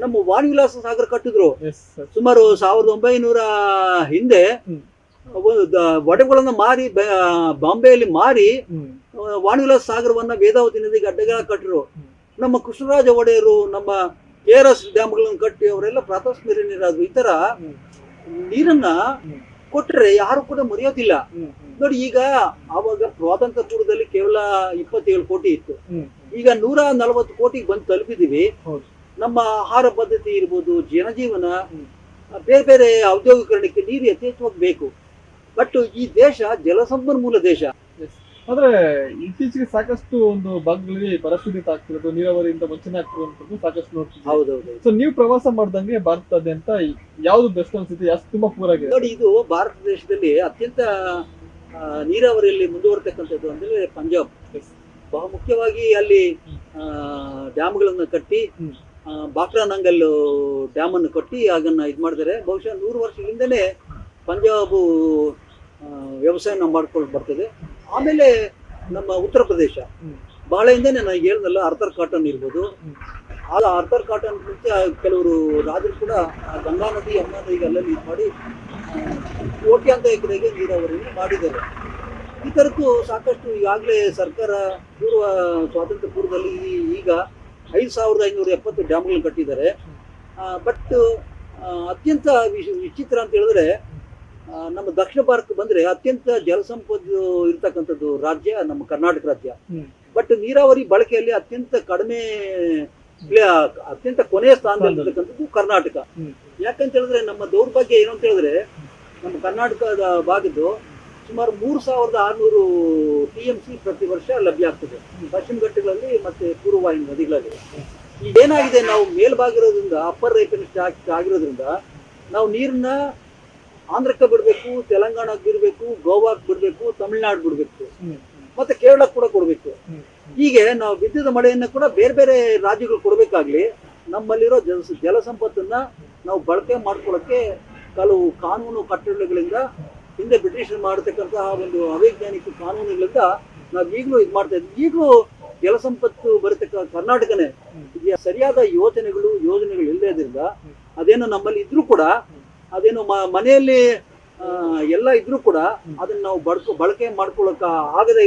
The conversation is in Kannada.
ನಮ್ಮ ವಾಣಿವಿಲಾಸ ಸಾಗರ ಕಟ್ಟಿದ್ರು. ಸುಮಾರು ಸಾವಿರದ ಒಂಬೈನೂರ ಹಿಂದೆ ಒಡಗುಗಳನ್ನ ಮಾರಿ ಬಾಂಬೆಯಲ್ಲಿ ಮಾರಿ ವಾಣಿವಿಲಾಸ ಸಾಗರವನ್ನ ವೇದಾವತಿ ನದಿಗೆ ಅಡ್ಡಗಳ ಕಟ್ಟರು ನಮ್ಮ ಕೃಷ್ಣರಾಜ ಒಡೆಯರು ನಮ್ಮ ಕೆ ಆರ್ ಎಸ್ ಡ್ಯಾಮ್ಗಳನ್ನು ಕಟ್ಟಿ ಅವರೆಲ್ಲ ಪ್ರಾತಸ್ಮರಣೀಯರಾದ್ರು. ನೀರಾದ್ರು ಈ ತರ ನೀರನ್ನ. ಕೊಟ್ಟರೆ ಯಾರು ಕೂಡ ಮರೆಯೋದಿಲ್ಲ. ನೋಡಿ ಈಗ ಅವಾಗ ಸ್ವಾತಂತ್ರ್ಯ ಪೂರ್ವದಲ್ಲಿ ಕೇವಲ ಇಪ್ಪತ್ತೇಳು ಕೋಟಿ ಇತ್ತು. ಈಗ ನೂರ ನಲವತ್ತು ಕೋಟಿಗೆ ಬಂದು ತಲುಪಿದೀವಿ. ನಮ್ಮ ಆಹಾರ ಪದ್ಧತಿ ಇರ್ಬೋದು ಜನಜೀವನ. ಬೇರೆ ಬೇರೆ ಔದ್ಯೋಗೀಕರಣಕ್ಕೆ ನೀರು ಯಥೇಚ್ಛವಾಗಿ ಬೇಕು ಬಟ್ ಈ ದೇಶ ಜಲಸಂಪನ್ಮೂಲ ದೇಶ. ಆದ್ರೆ ಇತ್ತೀಚೆಗೆ ಸಾಕಷ್ಟು ಒಂದು ಭಾಗಗಳಲ್ಲಿ ಪರಿಸ್ಥಿತಿ ಆಗ್ತಿರೋದು ನೀರಾವರಿಯಿಂದ ವಂಚನೆ ಆಗ್ತಿರುವಂತದ್ದು ಸಾಕಷ್ಟು ನೋಡ್ತೀವಿ ಹೌದೌದು. ಸೊ ನೀವು ಪ್ರವಾಸ ಮಾಡ್ದಂಗೆ ಭಾರತದಾದ್ಯಂತ ಯಾವ್ದು ಬೆಸ್ಟ್ ಅನ್ಸುತ್ತೆ? ಅಷ್ಟು ತುಂಬಾ ಪೂರ್ ಆಗಿದೆ? ನೋಡಿ ಇದು ಭಾರತ ದೇಶದಲ್ಲಿ ಅತ್ಯಂತ ನೀರಾವರಿಯಲ್ಲಿ ಮುಂದುವರ್ತಕ್ಕಂಥದ್ದು ಅಂದ್ರೆ ಪಂಜಾಬ್. ಬಹುಮುಖ್ಯವಾಗಿ ಬಹು ಮುಖ್ಯವಾಗಿ ಅಲ್ಲಿ ಡ್ಯಾಮ್ಗಳನ್ನು ಕಟ್ಟಿ ಬಾಕ್ರಾ ನಂಗಲ್ ಡ್ಯಾಮ್ ಅನ್ನು ಕಟ್ಟಿ ಅದನ್ನ ಇದು ಮಾಡಿದರೆ. ಬಹುಶಃ ನೂರು ವರ್ಷಗಳಿಂದಲೇ ಪಂಜಾಬು ವ್ಯವಸಾಯನ ಮಾಡ್ಕೊಂಡು ಬರ್ತದೆ. ಆಮೇಲೆ ನಮ್ಮ ಉತ್ತರ ಪ್ರದೇಶ. ಬಾಳೆ ಬಹಳ ಹಿಂದೆನೆ ನನಗೆ ಹೇಳ್ದಲ್ಲ ಅರ್ಥರ್ ಕಾಟನ್ ಇರ್ಬೋದು. ಆ ಅರ್ಥರ್ ಕಾಟನ್ ಮುಂಚೆ ಕೆಲವರು ರಾಜರು ಕೂಡ ಗಂಗಾ ನದಿ, ಯಮುನಾ ನದಿಗೆ ಅಲ್ಲ ಇದು ಮಾಡಿ ಕೋಟ್ಯಾಂತ ಎಕರೆಗೆ ನೀರಾವರಿಯನ್ನು ಮಾಡಿದ್ದಾರೆ. ಈ ಥರದ್ದು ಸಾಕಷ್ಟು ಈಗಾಗಲೇ ಸರ್ಕಾರ ಪೂರ್ವ ಸ್ವಾತಂತ್ರ್ಯ ಪೂರ್ವದಲ್ಲಿ ಈಗ ಐದು ಸಾವಿರದ ಐನೂರ ಎಪ್ಪತ್ತು ಡ್ಯಾಮ್ಗಳನ್ನು ಕಟ್ಟಿದ್ದಾರೆ. ಬಟ್ ಅತ್ಯಂತ ವಿಶ್- ವಿಚಿತ್ರ ಅಂತ ಹೇಳಿದ್ರೆ ನಮ್ಮ ದಕ್ಷಿಣ ಭಾರತಕ್ಕೆ ಬಂದರೆ ಅತ್ಯಂತ ಜಲಸಂಪತ್ತು ಇರ್ತಕ್ಕಂಥದ್ದು ರಾಜ್ಯ ನಮ್ಮ ಕರ್ನಾಟಕ ರಾಜ್ಯ. ಬಟ್ ನೀರಾವರಿ ಬಳಕೆಯಲ್ಲಿ ಅತ್ಯಂತ ಕಡಿಮೆ ಅತ್ಯಂತ ಕೊನೆಯ ಸ್ಥಾನದಲ್ಲಿರ್ತಕ್ಕಂಥದ್ದು ಕರ್ನಾಟಕ. ಯಾಕಂತ ಹೇಳಿದ್ರೆ ನಮ್ಮ ದೌರ್ಭಾಗ್ಯ ಏನು ಅಂತ ಹೇಳಿದ್ರೆ ನಮ್ಮ ಕರ್ನಾಟಕದ ಭಾಗದ್ದು ಸುಮಾರು ಮೂರು ಸಾವಿರದ ಆರುನೂರು ಟಿ ಎಂ ಸಿ ಪ್ರತಿ ವರ್ಷ ಲಭ್ಯ ಆಗ್ತದೆ. ಪಶ್ಚಿಮ ಘಟ್ಟಗಳಲ್ಲಿ ಮತ್ತೆ ಪೂರ್ವವಾಹಿನಿ ನದಿಗಳಲ್ಲಿ. ಏನಾಗಿದೆ ನಾವು ಮೇಲ್ಭಾಗಿರೋದ್ರಿಂದ ಅಪ್ಪರ್ ಸ್ಟಾಕ್ ಆಗಿರೋದ್ರಿಂದ ನಾವು ನೀರನ್ನ ಆಂಧ್ರಕ್ಕೆ ಬಿಡಬೇಕು, ತೆಲಂಗಾಣಕ್ಕೆ ಬಿಡಬೇಕು, ಗೋವಾಕ್ಕೆ ಬಿಡಬೇಕು, ತಮಿಳ್ನಾಡು ಬಿಡಬೇಕು. ಮತ್ತೆ ಕೇರಳಕ್ಕೆ ಕೂಡ ಕೊಡಬೇಕು. ಹೀಗೆ ನಾವು ವಿದ್ಯುತ್ ಮಳೆಯನ್ನು ಕೂಡ ಬೇರೆ ಬೇರೆ ರಾಜ್ಯಗಳು ಕೊಡಬೇಕಾಗ್ಲಿ, ನಮ್ಮಲ್ಲಿರೋ ಜಲ ಜಲಸಂಪತ್ತನ್ನ ನಾವು ಬಳಕೆ ಮಾಡ್ಕೊಳ್ಳೋಕ್ಕೆ ಕೆಲವು ಕಾನೂನು ಕಟ್ಟಳೆಗಳಿಂದ ಹಿಂದೆ ಬ್ರಿಟಿಷರು ಮಾಡತಕ್ಕಂತಹ ಒಂದು ಅವೈಜ್ಞಾನಿಕ ಕಾನೂನುಗಳಿಂದ ನಾವು ಈಗಲೂ ಇದು ಮಾಡ್ತಾ ಇದ್ವಿ. ಈಗಲೂ ಜಲಸಂಪತ್ತು ಬರತಕ್ಕ ಕರ್ನಾಟಕನೇ ಸರಿಯಾದ ಯೋಜನೆಗಳು ಯೋಜನೆಗಳು ಇಲ್ಲದ್ರಿಂದ ಅದೇನೋ ನಮ್ಮಲ್ಲಿ ಇದ್ರೂ ಕೂಡ ಅದೇನೋ ಮನೆಯಲ್ಲಿ ಎಲ್ಲ ಇದ್ರೂ ಕೂಡ ಅದನ್ನ ನಾವು ಬಳಕೆ ಬಳಕೆ ಆಗದೆ